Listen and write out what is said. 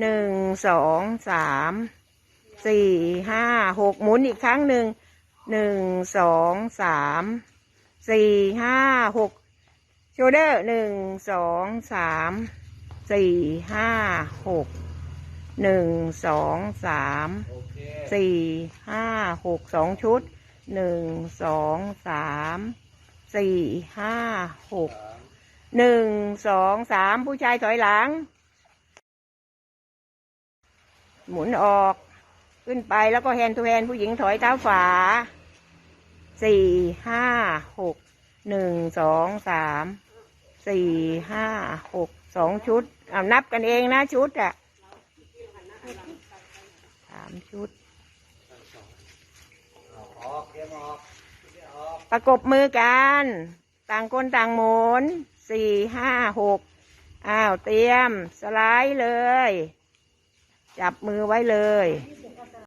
หนึ่งสองสามสี่ห้าหกหมุนอีกครั้งหนึ่งหนึ่งสองสามสี่ห้าหกโชเดอร์หนึ่งสองสามสี่ห้าหกหนึ่งสองสามสี่ห้าหกสองชุดหนึ่งสองสามสี่ห้าหกหนึ่งสองสามผู้ชายถอยหลัง หมุนออก ขึ้นไปแล้วก็แฮนด์ทูแฮนด์ผู้หญิงถอยเท้าฝาสี่ห้าหกหนึ่งสองสามสี่ห้าหกสองชุดเอานับกันเองนะชุดอะสามชุดเอาออกเกมออกออกประกบมือกัน ต่างคนต่างหมุนสี่ห้าหกอ้าว เตรียม สไลด์เลย จับมือไว้เลย